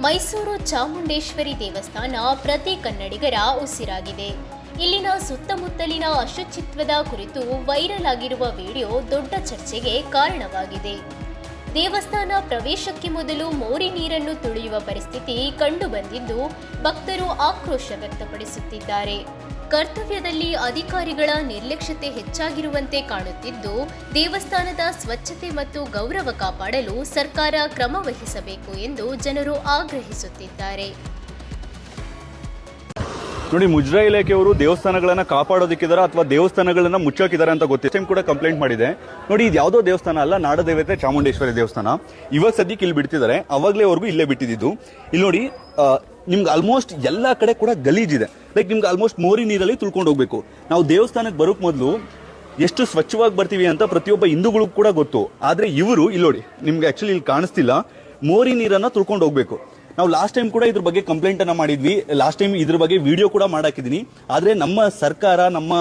ಮೈಸೂರು ಚಾಮುಂಡೇಶ್ವರಿ ದೇವಸ್ಥಾನ ಪ್ರತಿ ಕನ್ನಡಿಗರ ಉಸಿರಾಗಿದೆ. ಇಲ್ಲಿನ ಸುತ್ತಮುತ್ತಲಿನ ಅಶುಚಿತ್ವದ ಕುರಿತು ವೈರಲ್ ಆಗಿರುವ ವಿಡಿಯೋ ದೊಡ್ಡ ಚರ್ಚೆಗೆ ಕಾರಣವಾಗಿದೆ. ದೇವಸ್ಥಾನ ಪ್ರವೇಶಕ್ಕೆ ಮೊದಲು ಮೋರಿ ನೀರನ್ನು ತುಳಿಯುವ ಪರಿಸ್ಥಿತಿ ಕಂಡುಬಂದಿದ್ದು ಭಕ್ತರು ಆಕ್ರೋಶ ವ್ಯಕ್ತಪಡಿಸುತ್ತಿದ್ದಾರೆ. ಕರ್ತವ್ಯದಲ್ಲಿ ಅಧಿಕಾರಿಗಳ ನಿರ್ಲಕ್ಷ್ಯತೆ ಹೆಚ್ಚಾಗಿರುವಂತೆ ಕಾಣುತ್ತಿದ್ದು, ದೇವಸ್ಥಾನದ ಸ್ವಚ್ಛತೆ ಮತ್ತು ಗೌರವ ಕಾಪಾಡಲು ಸರ್ಕಾರ ಕ್ರಮ ವಹಿಸಬೇಕು ಎಂದು ಜನರು ಆಗ್ರಹಿಸುತ್ತಿದ್ದಾರೆ. ನೋಡಿ ಮುಜ್ರಾ ಇಲಾಖೆಯವರು ದೇವಸ್ಥಾನಗಳನ್ನು ಕಾಪಾಡೋದಕ್ಕಿದ್ದಾರೆ ಅಥವಾ ದೇವಸ್ಥಾನಗಳನ್ನು ಮುಚ್ಚೋಕಿದ್ದಾರೆ ಅಂತ ಗೊತ್ತಿದೆ ಟೈಮ್ ಕೂಡ ಕಂಪ್ಲೇಂಟ್ ಮಾಡಿದೆ. ನೋಡಿ, ಇದು ಯಾವುದೋ ದೇವಸ್ಥಾನ ಅಲ್ಲ, ನಾಡದೇವತೆ ಚಾಮುಂಡೇಶ್ವರಿ ದೇವಸ್ಥಾನ. ಇವಾಗ ಸದ್ಯಕ್ಕೆ ಇಲ್ಲಿ ಬಿಡ್ತಿದ್ದಾರೆ. ಅವಾಗಲೇವರೆಗೂ ಇಲ್ಲೇ ಬಿಟ್ಟಿದ್ದು. ಇಲ್ಲಿ ನೋಡಿ ನಿಮ್ಗೆ ಆಲ್ಮೋಸ್ಟ್ ಎಲ್ಲ ಕಡೆ ಕೂಡ ಗಲೀಜಿದೆ ಲೈಕ್ ನಿಮ್ಗೆ ಆಲ್ಮೋಸ್ಟ್ ಮೋರಿ ನೀರಲ್ಲಿ ತುಳ್ಕೊಂಡು ಹೋಗ್ಬೇಕು. ನಾವು ದೇವಸ್ಥಾನಕ್ಕೆ ಬರೋಕ್ಕೆ ಮೊದಲು ಎಷ್ಟು ಸ್ವಚ್ಛವಾಗಿ ಬರ್ತೀವಿ ಅಂತ ಪ್ರತಿಯೊಬ್ಬ ಹಿಂದೂಗಳಿಗೂ ಕೂಡ ಗೊತ್ತು. ಆದರೆ ಇವರು, ಇಲ್ಲಿ ನೋಡಿ, ನಿಮ್ಗೆ ಆ್ಯಕ್ಚುಲಿ ಇಲ್ಲಿ ಕಾಣಿಸ್ತಿಲ್ಲ. ಮೋರಿ ನೀರನ್ನು ತುಳ್ಕೊಂಡು ಹೋಗ್ಬೇಕು. ನಾವು ಲಾಸ್ಟ್ ಟೈಮ್ ಕೂಡ ಇದ್ರ ಬಗ್ಗೆ ಕಂಪ್ಲೇಂಟ್ ಅನ್ನ ಮಾಡಿದ್ವಿ. ಲಾಸ್ಟ್ ಟೈಮ್ ಇದ್ರ ಬಗ್ಗೆ ವಿಡಿಯೋ ಕೂಡ ಮಾಡಾಕಿದ್ದೀನಿ ಆದರೆ ನಮ್ಮ ಸರ್ಕಾರ, ನಮ್ಮ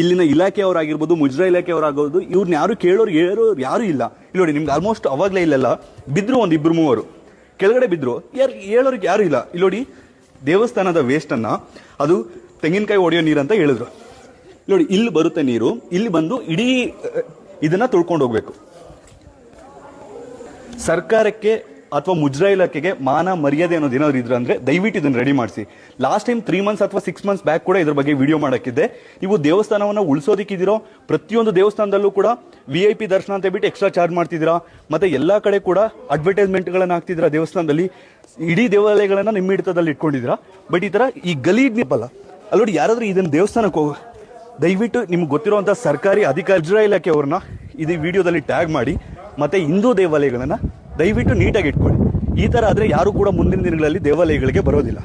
ಇಲ್ಲಿನ ಇಲಾಖೆಯವರಾಗಿರ್ಬೋದು ಮುಜ್ರಾ ಇಲಾಖೆಯವರಾಗೋದು ಇವ್ರನ್ನ ಯಾರು ಕೇಳೋರು ಹೇಳೋರು ಯಾರು ಇಲ್ಲ. ಇಲ್ಲಿ ನೋಡಿ, ನಿಮ್ಗೆ ಆಲ್ಮೋಸ್ಟ್ ಅವಾಗಲೇ ಇಲ್ಲೆಲ್ಲ ಬಿದ್ದರು ಒಂದು ಇಬ್ಬರು ಮೂವರು. ಕೆಳಗಡೆ ಬಿದ್ರು, ಯಾರು ಹೇಳೋರಿಗೆ ಯಾರು ಇಲ್ಲ. ಇಲ್ಲಿ ನೋಡಿ, ದೇವಸ್ಥಾನದ ವೇಸ್ಟ್ ಅನ್ನ ಅದು ತೆಂಗಿನಕಾಯಿ ಒಡೆಯೋ ನೀರು ಅಂತ ಹೇಳಿದ್ರು. ನೋಡಿ, ಇಲ್ಲಿ ಬರುತ್ತೆ ನೀರು, ಇಲ್ಲಿ ಬಂದು ಇಡೀ, ಇದನ್ನ ತುಳ್ಕೊಂಡು ಹೋಗ್ಬೇಕು. ಸರ್ಕಾರಕ್ಕೆ ಅಥವಾ ಮುಜ್ರಾ ಇಲಾಖೆಗೆ ಮಾನ ಮರ್ಯಾದೆ ಅನ್ನೋದು ಏನಾದ್ರು ಇದ್ರೆ ಅಂದ್ರೆ ದಯವಿಟ್ಟು ಇದನ್ನ ರೆಡಿ ಮಾಡಿಸಿ. ಲಾಸ್ಟ್ ಟೈಮ್ ತ್ರೀ ಮಂತ್ಸ್ ಅಥವಾ ಸಿಕ್ಸ್ ಮಂತ್ಸ್ ಬ್ಯಾಕ್ ಕೂಡ ಇದ್ರ ಬಗ್ಗೆ ವಿಡಿಯೋ ಮಾಡಕ್ಕಿದ್ದೆ. ನೀವು ದೇವಸ್ಥಾನವನ್ನ ಉಳಿಸೋದಕ್ಕಿದ್ದೀರೋ, ಪ್ರತಿಯೊಂದು ದೇವಸ್ಥಾನದಲ್ಲೂ ಕೂಡ ವಿ ಐ ಪಿ ದರ್ಶನ ಅಂತ ಬಿಟ್ಟು ಎಕ್ಸ್ಟ್ರಾ ಚಾರ್ಜ್ ಮಾಡ್ತಿದ್ದೀರಾ? ಮತ್ತೆ ಎಲ್ಲ ಕಡೆ ಕೂಡ ಅಡ್ವರ್ಟೈಸ್ಮೆಂಟ್ಗಳನ್ನು ಹಾಕ್ತಿದ್ದೀರಾ ದೇವಸ್ಥಾನದಲ್ಲಿ? ಇಡೀ ದೇವಾಲಯಗಳನ್ನು ನಿಮ್ಮ ಹಿಡಿತದಲ್ಲಿ ಇಟ್ಕೊಂಡಿದ್ದೀರಾ? ಬಟ್ ಈ ತರ ಈ ಗಲೀಜ್ ನಿಪ್ಪಲ್ಲ ಅಲ್ಲೋಡಿ ಯಾರಾದರೂ ಇದನ್ನ ದೇವಸ್ಥಾನಕ್ಕೆ ಹೋಗ ದಯವಿಟ್ಟು ನಿಮ್ಗೆ ಗೊತ್ತಿರುವಂಥ ಸರ್ಕಾರಿ ಅಧಿಕಾರಿ ಇಲಾಖೆಯವ್ರನ್ನ ಇಲಾಖೆ ಅವ್ರನ್ನ ಇದು ವಿಡಿಯೋದಲ್ಲಿ ಟ್ಯಾಗ್ ಮಾಡಿ, ಮತ್ತೆ ಹಿಂದೂ ದೇವಾಲಯಗಳನ್ನ ದಯವಿಟ್ಟು ನೀಟಾಗಿ ಇಟ್ಕೊಳ್ಳಿ. ಈ ತರ ಆದ್ರೆ ಯಾರು ಕೂಡ ಮುಂದಿನ ದಿನಗಳಲ್ಲಿ ದೇವಾಲಯಗಳಿಗೆ ಬರೋದಿಲ್ಲ.